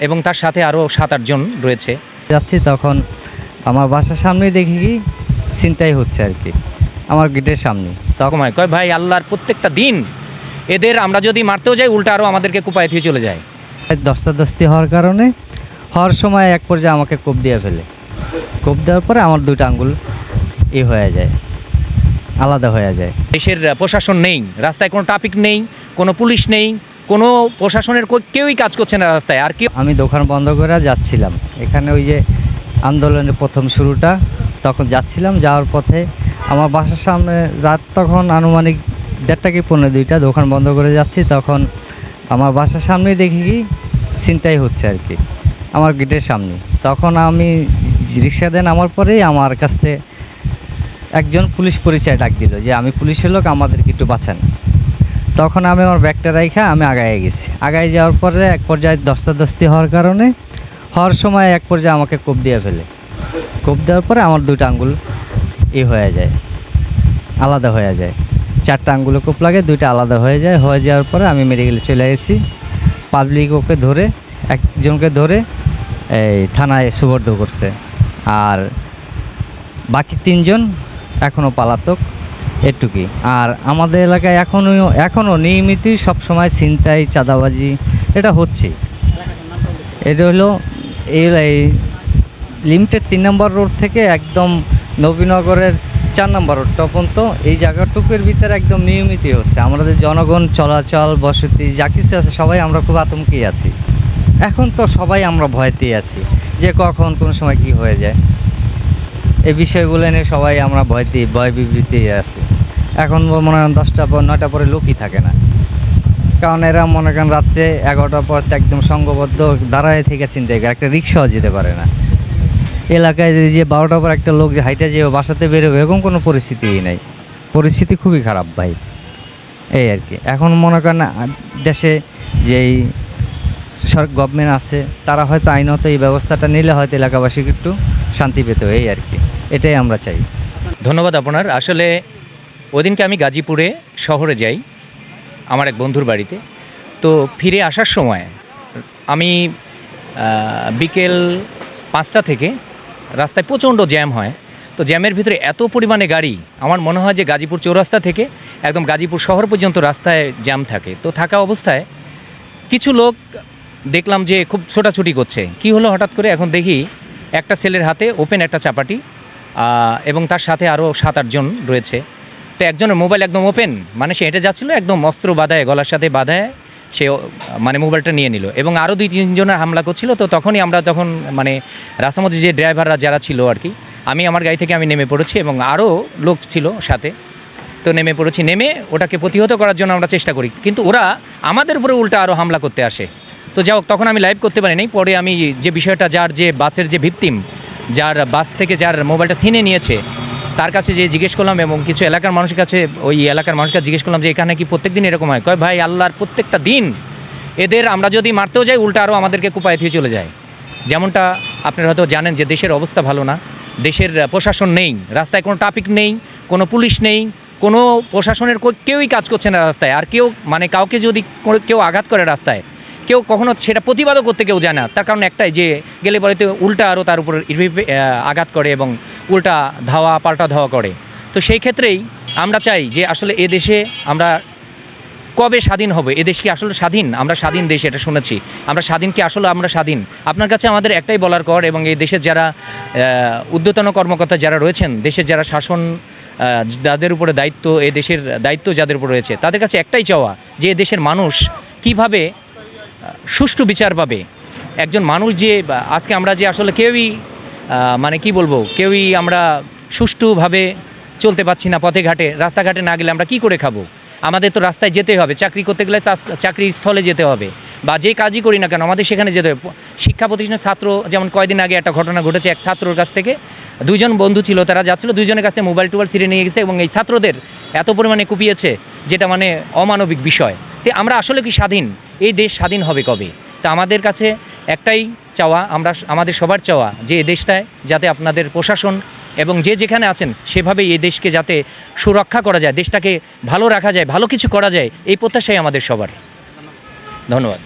এবং তার সাথে আরও সাত আটজন রয়েছে। যাচ্ছি তখন আমার বাসার সামনেই দেখি কি? চিন্তাই হচ্ছে আর কি। আমার গেটের সামনে তখন কয় ভাই আল্লাহর প্রত্যেকটা দিন এদের আমরা যদি মারতেও যাই উল্টা আরও আমাদেরকে কুপায় দিয়ে চলে যায়। দস্তাদস্তি হওয়ার কারণে হওয়ার সময় এক পর্যায়ে আমাকে কোপ দিয়ে ফেলে। কোপ দেওয়ার পরে আমার দুটো আঙ্গুল এ হয়ে যায় আলাদা হয়ে যায়। দেশের প্রশাসন নেই রাস্তায় কোনো ট্রাফিক নেই কোনো পুলিশ নেই কোনো প্রশাসনের কেউই কাজ করছে না রাস্তায়, আর কি আমি দোকান বন্ধ করে যাচ্ছিলাম। এখানে ওই যে আন্দোলনের প্রথম শুরুটা, তখন যাচ্ছিলাম, যাওয়ার পথে আমার বাসার সামনে রাত তখন আনুমানিক দেড়টা কি পনেরো দুইটা, দোকান বন্ধ করে যাচ্ছি, তখন আমার বাসার সামনেই দেখি কি চিন্তাই হচ্ছে আর কি, আমার গেটের সামনে। তখন আমি রিক্সা দেন আমার পরেই আমার কাছে একজন পুলিশ পরিচয় ডাক দিল যে, আমি পুলিশের লোক, আমাদেরকে একটু বাঁচান। তখন আমি আমার ব্যাগটা রাইখা আমি আগায় গেছি। আগায় যাওয়ার পরে এক পর্যায়ে দস্তাদস্তি হওয়ার কারণে হওয়ার সময় এক পর্যায়ে আমাকে কোপ দিয়ে ফেলে। কোপ দেওয়ার পরে আমার দুটো আঙ্গুল ই হয়ে যায়, আলাদা হয়ে যায়। চারটা আঙ্গুলে কোপ লাগে, দুইটা আলাদা হয়ে যায়। হয়ে যাওয়ার পরে আমি মেডিকেলে চলে এসেছি পাবলিক ওকে ধরে, একজনকে ধরে এই থানায় সুবর্দ করছে আর বাকি তিনজন এখনও পলাতক। এটুকুই। আর আমাদের এলাকায় এখনও এখনও নিয়মিতই সবসময় ছিনতাই, চাঁদাবাজি, এটা হচ্ছে। এটা হলো, এই লিমিটেড তিন নম্বর রোড থেকে একদম নবীনগরের চার নম্বর রোড পর্যন্ত। এই জায়গাটুকুর ভিতরে একদম নিয়মিতই হচ্ছে। আমাদের জনগণ চলাচল, বসতি, যা কিছু আছে, সবাই আমরা খুব আতঙ্কেই আছি। এখন তো সবাই আমরা ভয়তেই আছি যে কখন, কোন সময় কি হয়ে যায়। এই বিষয়গুলো নিয়ে সবাই আমরা ভয়তে ভয় বিবৃতি আছি এখন মনে করেন দশটা পর, নয়টা পরে লোকই থাকে না। কারণ এরা মনে করেন রাত্রে এগারোটার পর একদম সংঘবদ্ধ দাঁড়ায় থেকে চিন্তা করে, একটা রিক্সাও যেতে পারে না। এলাকায় যে- বারোটার পর একটা লোক যে হাইটে যে বাসাতে বেরোবে, এরকম কোনো পরিস্থিতিই নাই। পরিস্থিতি খুবই খারাপ ভাই। এই আর কি। এখন মনে করেন দেশে যেই সরকার গভর্নমেন্ট আছে, তারা হয়তো আইনত এই ব্যবস্থাটা নিলে হয়তো এলাকাবাসীকে একটু শান্তি পেত, এই আর কি। এটাই আমরা চাই। ধন্যবাদ আপনার। আসলে ওদিনকে আমি গাজীপুরে শহরে যাই, আমার এক বন্ধুর বাড়িতে। তো ফিরে আসার সময় আমি বিকেল পাঁচটা থেকে রাস্তায় প্রচণ্ড জ্যাম হয়। তো জ্যামের ভিতরে এত পরিমাণে গাড়ি, আমার মনে হয় যে গাজীপুর চৌরাস্তা থেকে একদম গাজীপুর শহর পর্যন্ত রাস্তায় জ্যাম থাকে। তো থাকা অবস্থায় কিছু লোক দেখলাম যে খুব ছোটাছুটি করছে। কি হলো হঠাৎ করে? এখন দেখি একটা ছেলের হাতে ওপেন একটা চাপাটি এবং তার সাথে আরও সাত আটজন রয়েছে। তো একজনের মোবাইল একদম ওপেন মানে সে হেঁটে যাচ্ছিল, একদম অস্ত্র বাঁধায়, গলার সাথে বাঁধায় সে মানে মোবাইলটা নিয়ে নিল। এবং আরও দুই তিনজনের হামলা করছিল, তো তখনই আমরা তখন মানে রাস্তার যে ড্রাইভাররা যারা ছিল আর কি, আমি আমার গাড়ি থেকে আমি নেমে পড়েছি এবং আরও লোক ছিল সাথে, তো নেমে পড়েছি। নেমে ওটাকে প্রতিহত করার জন্য আমরা চেষ্টা করি, কিন্তু ওরা আমাদের উপরে উল্টা আরও হামলা করতে আসে। তো যাই তখন আমি লাইভ করতে পারিনি, পরে আমি যে বিষয়টা, যার যে বাসের যে ভিকটিম যার বাস থেকে যার মোবাইলটা ছিনে নিয়েছে, তার কাছে যে জিজ্ঞেস করলাম এবং কিছু এলাকার মানুষের কাছে, ওই এলাকার মানুষকে জিজ্ঞেস করলাম যে এখানে কি প্রত্যেক দিন এরকম হয়? কয়, ভাই, আল্লাহর প্রত্যেকটা দিন এদের আমরা যদি মারতেও যাই, উল্টা আরও আমাদেরকে কুপায় দিয়ে চলে যায়। যেমনটা আপনারা হয়তো জানেন যে দেশের অবস্থা ভালো না, দেশের প্রশাসন নেই, রাস্তায় কোনো ট্রাফিক নেই, কোনো পুলিশ নেই, কোনো প্রশাসনের কেউই কাজ করছে না রাস্তায়। আর কেউ মানে কাউকে যদি কেউ আঘাত করে রাস্তায় কেউ কখনো সেটা প্রতিবাদও করতে কেউ জানে না। তার কারণ একটাই যে, গেলে পরে তো উল্টা আরও তার উপর আঘাত করে এবং উল্টা ধাওয়া, পাল্টা ধাওয়া করে। তো সেই ক্ষেত্রেই আমরা চাই যে আসলে এ দেশে আমরা কবে স্বাধীন হবে? এ দেশ কি আসলে স্বাধীন? আমরা স্বাধীন দেশ, এটা শুনেছি। আমরা স্বাধীন কি আসলে আমরা স্বাধীন? আপনার কাছে আমাদের একটাই বলার কর এবং এই দেশের যারা ঊর্ধ্বতন কর্মকর্তা যারা রয়েছেন, দেশের যারা শাসন যাদের উপরে দায়িত্ব, এ দেশের দায়িত্ব যাদের উপর রয়েছে, তাদের কাছে একটাই চাওয়া যে দেশের মানুষ কীভাবে সুষ্ঠু বিচার পাবে। একজন মানুষ যে আজকে আমরা যে আসলে কেউই মানে কি বলব, কেউই আমরা সুষ্ঠুভাবে চলতে পারছি না পথে ঘাটে, রাস্তাঘাটে না গেলে আমরা কি করে খাব? আমাদের তো রাস্তায় যেতে হবে, চাকরি করতে গেলে চাক- চাকরির স্থলে যেতে হবে, বা যে কাজই করি না কেন, আমাদের সেখানে যেতে হবে। শিক্ষা প্রতিষ্ঠানের ছাত্র, যেমন কয়দিন আগে একটা ঘটনা ঘটেছে, এক ছাত্রর কাছ থেকে, দুজন বন্ধু ছিল, তারা যাচ্ছিল দুইজনের কাছে মোবাইল টোবাইল ছিঁড়ে নিয়ে গেছে, এবং এই ছাত্রদের এত পরিমাণে কুপিয়েছে, যেটা মানে অমানবিক বিষয়। তো আমরা আসলে কি স্বাধীন? এই দেশ স্বাধীন হবে কবে? তা আমাদের কাছে একটাই চাওয়া, আমরা আমাদের সবার চাওয়া যে এই দেশটায় যাতে আপনাদের প্রশাসন এবং যে যেখানে আছেন সেভাবে এই দেশকে যাতে সুরক্ষা করা যায়, দেশটাকে ভালো রাখা যায়, ভালো কিছু করা যায়, এই প্রত্যাশাই আমাদের সবার। ধন্যবাদ।